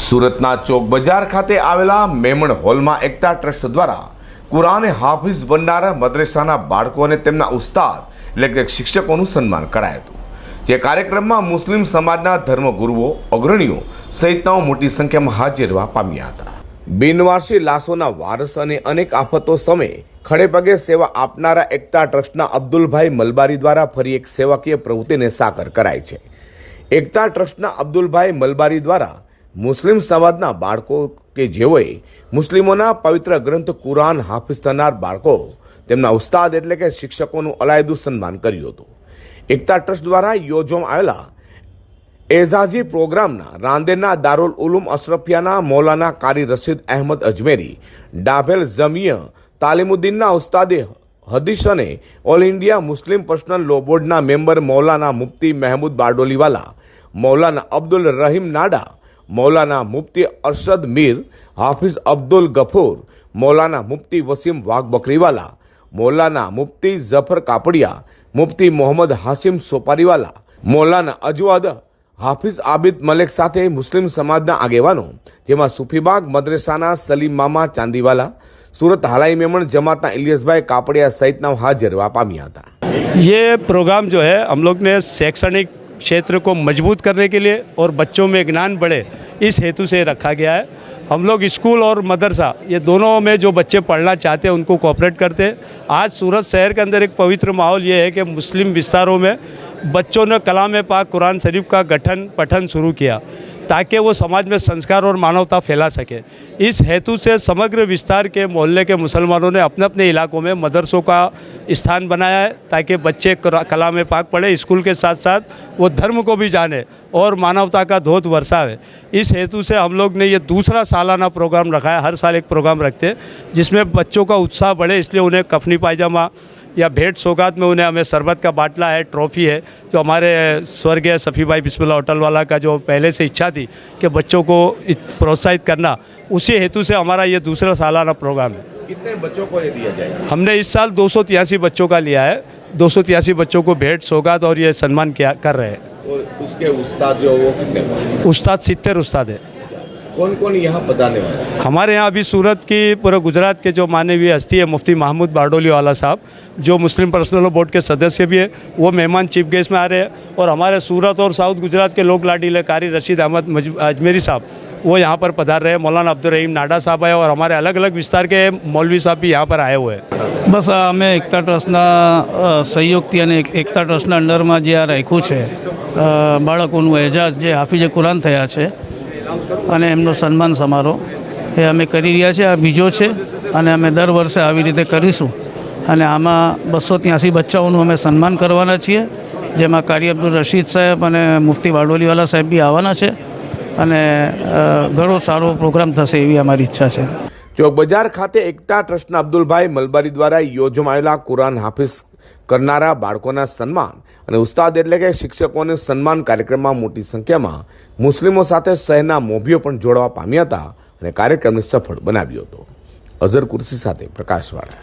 સુરતના ચોક બજાર ખાતે આવેલા મેમણ હોલમાં એકતા ટ્રસ્ટ દ્વારા કુરાને હાફિઝ બનનારા મદ્રેસાના બાળકો અને તેમના ઉસ્તાદ, એટલે કે શિક્ષકોનું સન્માન કરાયું હતું. જે કાર્યક્રમમાં મુસ્લિમ સમાજના ધર્મગુરુઓ, અગ્રણીઓ સહિતનાઓ મોટી સંખ્યામાં હાજર પામ્યા હતા. બિનવારસી લાશોના વારસ અને અનેક આફતો સમયે ખડેપગે સેવા આપનારા એકતા ટ્રસ્ટના અબ્દુલભાઈ મલબારી દ્વારા ફરી એક સેવાકીય પ્રવૃત્તિને સાકર કરાઈ છે. એકતા ટ્રસ્ટના અબ્દુલભાઈ મલબારી દ્વારા મુસ્લિમ સમાજના બાળકો કે જેઓએ મુસ્લિમોના પવિત્ર ગ્રંથ કુરાન હાફિઝ થનાર બાળકો તેમના ઉસ્તાદ એટલે કે શિક્ષકોનું અલાયદું સન્માન કર્યું હતું. એકતા ટ્રસ્ટ દ્વારા યોજવામાં આવેલા એઝાઝી પ્રોગ્રામના રાંદેરના દારુલ ઉલુમ અશરફિયાના મૌલાના કારી રશીદ અહેમદ અજમેરી, ડાભેલ જમીય તાલીમુદ્દીનના ઉસ્તાદે હદીશ અને all India Muslim personal law બોર્ડના મેમ્બર મૌલાના મુફ્તી મહેમૂદ બારડોલીવાલા, મૌલાના અબ્દુલ રહીમ નાડા મૌલાના મુફ્તી અરશદ મીર હાફિઝ અબ્દુલ ગફૂર મૌલાના મુફ્તી વસીમ વાઘ બકરીવાલા મૌલાના મુફ્તી જફર કાપડિયા મુફ્તી મોહમ્મદ હાસિમ સોપારીવાલા મૌલાના અજવાદ હાફિઝ આબિદ મલેક સાથે મુસ્લિમ સમાજના આગેવાનો જેમાં સુફીબાગ મદ્રેસાના સલીમ મામા ચાંદીવાલા સુરત હાલાઈ મેમણ જમાતના ઇલિયસભાઈ કાપડિયા સહિતના હાજર રહેવા પામ્યા હતા ये प्रोग्राम जो है हम लोग ने शैक्षणिक क्षेत्र को मज़बूत करने के लिए और बच्चों में ज्ञान बढ़े, इस हेतु से रखा गया है। हम लोग स्कूल और मदरसा, ये दोनों में जो बच्चे पढ़ना चाहते हैं, उनको कॉपरेट करते हैं। आज सूरत शहर के अंदर एक पवित्र माहौल ये है कि मुस्लिम विस्तारों में बच्चों ने कलाम पाक, कुरान शरीफ का गठन, पठन शुरू किया। ताकि वो समाज में संस्कार और मानवता फैला सके। इस हेतु से समग्र विस्तार के मोहल्ले के मुसलमानों ने अपने अपने इलाकों में मदरसों का स्थान बनाया है, ताकि बच्चे कला में पाक पढ़े, स्कूल के साथ साथ वो धर्म को भी जाने और मानवता का धोत बरसावे। इस हेतु से हम लोग ने ये दूसरा सालाना प्रोग्राम रखा है, हर साल एक प्रोग्राम रखते हैं, जिसमें बच्चों का उत्साह बढ़े, इसलिए उन्हें कफनी पायजामा या भेंट सौगात में उन्हें हमें शरबत का बाटला है ट्रॉफी है जो हमारे स्वर्गीय सफ़ी भाई बिस्मिल्ला होटल वाला का जो पहले से इच्छा थी कि बच्चों को प्रोत्साहित करना उसी हेतु से हमारा ये दूसरा सालाना प्रोग्राम है। कितने बच्चों को ये दिया जाएगा? हमने इस साल दो बच्चों का लिया है दो बच्चों को भेंट सौगात और ये सम्मान किया कर रहे हैं। और उसके उस्ताद जो वो कितने उस्ताद सितर उस्ताद है। कौन कौन यहाँ बताने वाला है हमारे यहाँ अभी सूरत की पूरे गुजरात के जो मानवीय हस्ती है मुफ्ती महमूद बारडोली वाला साहब जो मुस्लिम पर्सनल लॉ बोर्ड के सदस्य भी है वो मेहमान चीफ गेस्ट में आ रहे हैं और हमारे सूरत और साउथ गुजरात के लोक लाडीले कारी रशीद अहमद मज- अजमेरी साहब वो यहाँ पर पधार रहे हैं मौलाना अब्दुल रहीम नाडा साहब आए और हमारे अलग अलग विस्तार के मौलवी साहब भी यहाँ पर आए हुए हैं બસ આ અમે એકતા ટ્રસ્ટના અ, સહયોગથી અને એક- એકતા ટ્રસ્ટના અંડરમાં જે આ રાખ્યું છે અ, બાળકોનું એજાજ જે હાફિજે કુરાન થયા છે અને એમનો સન્માન સમારોહ. એ અમે કરી રહ્યા છીએ, આ બીજો છે અને અમે દર વર્ષે આવી રીતે કરીશું. અને આમાં બસો ત્યાંસી બચ્ચાઓનું અમે સન્માન કરવાના છીએ, જેમાં કારી અબ્દુલ રશીદ સાહેબ અને મુફ્તી વાડોલીવાલા સાહેબ બી આવવાના છે. અને ઘણો સારો પ્રોગ્રામ થશે એવી અમારી ઈચ્છા છે. ચોક બજાર ખાતે એકતા ટ્રસ્ટના અબ્દુલભાઈ મલબારી દ્વારા યોજવામાં આવેલા કુરાન હાફિઝ કરનારા બાળકોના સન્માન અને ઉસ્તાદ એટલે કે શિક્ષકોને સન્માન કાર્યક્રમમાં મોટી સંખ્યામાં મુસ્લિમો સાથે શહેરના મોભીઓ પણ જોડવા પામ્યા હતા અને કાર્યક્રમને સફળ બનાવ્યો હતો. અઝર કુર્સી સાથે પ્રકાશવાળા